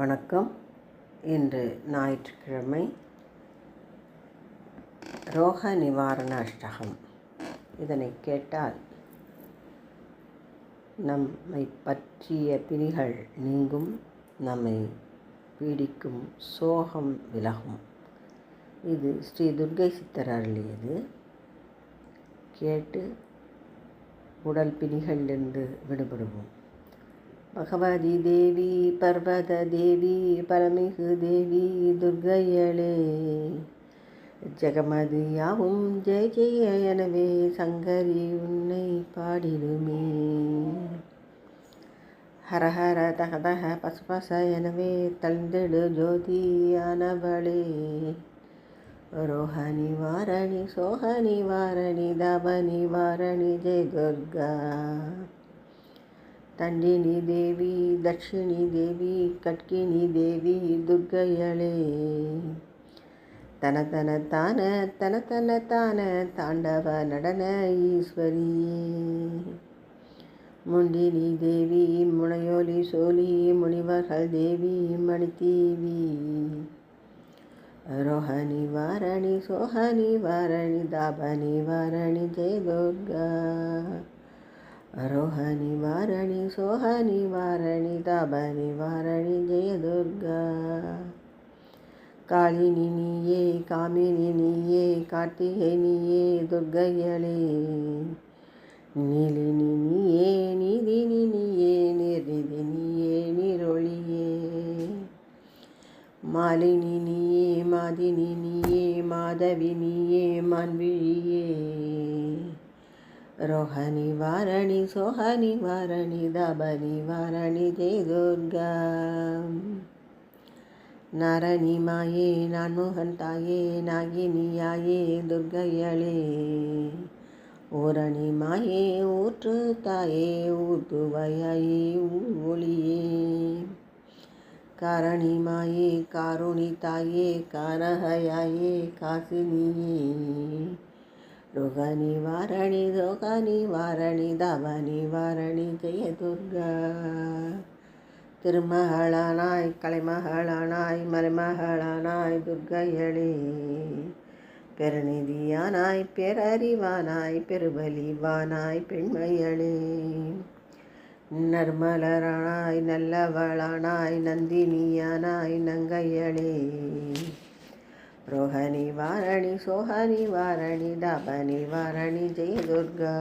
வணக்கம். இன்று ஞாயிற்றுக்கிழமை ரோக நிவாரண அஷ்டகம். இதனை கேட்டால் நம்மை பற்றிய பிணிகள் நீங்கும் நம்மை பீடிக்கும் சோகம் விலகும். இது ஸ்ரீ துர்கை சித்தர் அருளியது. கேட்டு உடல் பிணிகளிலிருந்து விடுபடுவோம். பகவதி தேவி பர்வத தேவி பரமிகு தேவி துர்கையளே. ஜெகமதியாவும் ஜெய ஜெய எனவே சங்கரி உன்னை பாடிடுமே. ஹரஹர தகதக பசபச எனவே தழ்ந்திடு ஜோதியானவளே ரோஹ நிவாரணி சோக நிவாரணி தப நிவாரணி ஜெய துர்கா. தண்டினி தேவி தட்சிணி தேவி கட்கினி தேவி துர்கையளே தன தன தான தன தன தான தாண்டவ நடன ஈஸ்வரியே முண்டினி தேவி முனையோலி சோழி முனிவர்கள் தேவி மணித்தீவி ரோஹ நிவாரணி சோஹ நிவாரணி தாப நிவாரணி ஜெய துர்கா ரோஹ நிவாரணி சோஹ நிவாரணி தாப நிவாரணி ஜெய துர்கா காளினி நீயே காமினி நீயே கார்த்திகை நீயே துர்கையளே. நீலினி நீயே நீதினி நீயே நிர்நிதி நீயே நீரொளியே. மாலினி நீயே மாதினி நீயே மாதவி நீயே மான்விழியே. ரோஹ நிவாரணி சோஹ நிவாரணி தப நிவாரணி ஜெய துர்கா நரணி மாயே நான்முகன் தாயே நாகினியாயே துர்கையளே. ஓரணி மாயே ஊற்று தாயே ஊத்துவையாயே ஒளியே காரணி மாயே காருணி தாயே காரகையாயே காசினியே. ரோக நிவாரணி ரோக நிவாரணி தவ நிவாரணி ஜெய துர்கா. திருமகளானாய் கலைமகளானாய் மருமகளானாய் துர்கையளே. பெருநிதியானாய் பேரறிவானாய் பெருபலிவானாய் பெண்மையளே. நர்மலரானாய் நல்லவளானாய் நந்தினியானாய் நங்கையளே. ரோஹ நிவாரணி சோஹ நிவாரணி தாப நிவாரணி ஜெய துர்கா.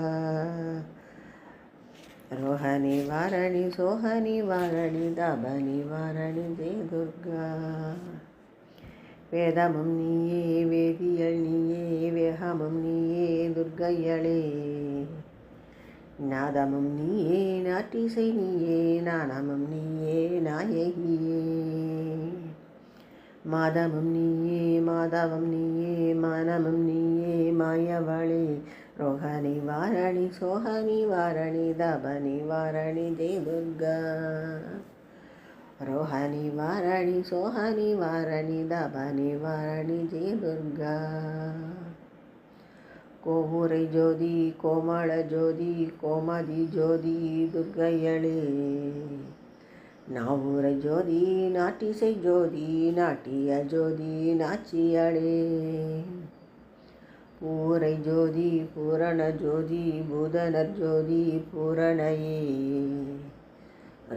ரோஹ நிவாரணி சோஹ நிவாரணி தாப நிவாரணி ஜெய துர்கா. வேதமும் நீயே வேதியல் நீயே வேகமும் நீயே துர்கையளே. நாதமும் நீயே நாட்டிசை நீயே நாணமும் நீயே நாயகியே. மாதமும் நீயே மாதவம் நீயே மனமும் நீயே மாயவளே. ரோக நிவாரணி சோக நிவாரணி தப நிவாரணி ஜெய துர்கா ரோஹ நிவாரணி சோஹ நிவாரணி தப நிவாரணி ஜெய கோமுறை ஜோதி கோமள ஜோதி கோமதி ஜோதி துர்கையளே. நாவூர ஜோதி நாட்டிசை ஜோதி நாட்டிய ஜோதி நாச்சியளே. பூரை ஜோதி பூரண ஜோதி பூதனர் ஜோதி பூரணையே.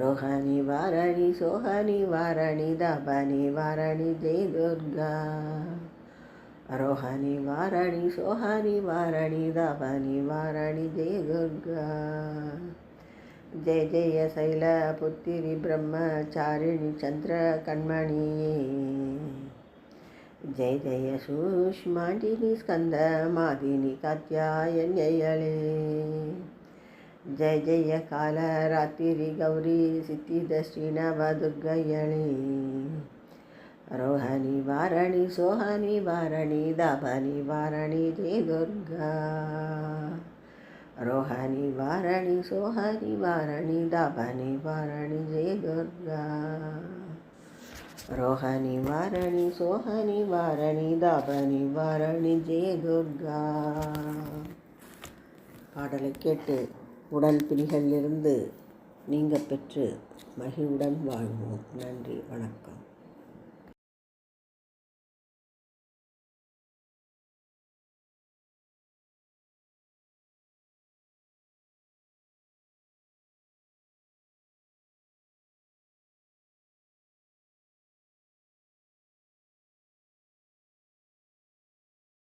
ரோஹ வாரணி சோஹ வாரணி தப வாரணி ஜெய் துர்கா ரோஹ வாரணி சோஹ வாரணி தப வாரணி ஜெய துர்கா ஜெய ஜெய சைல புத்தி விபிரம்மச்சாரிணி சந்திர கண்மணியே ஜெய ஜெய சூஷ்மாண்டினி ஸ்கந்த மாதினி காத்தியாயன்யளே ஜெய ஜெய கால ராத்திரி கௌரி சித்தித ஸ்ரீநவதுர்கயளே. ரோஹணி வாரணி சோஹனி வாரணி தாபனி வாரணி ஜெய துர்கா રોહાની વારાણી સોહાની વારાણી દાબાની વારાણી જય દુર્ગા રોહાની વારાણી સોહાની વારાણી દાબાની વારાણી જય દુર્ગા பாடலை கேட்டு உடன் பிணிகளிலிருந்து நீங்க பெற்று மகிழ்வுடன் வாழ்வோம் நன்றி வணக்கம்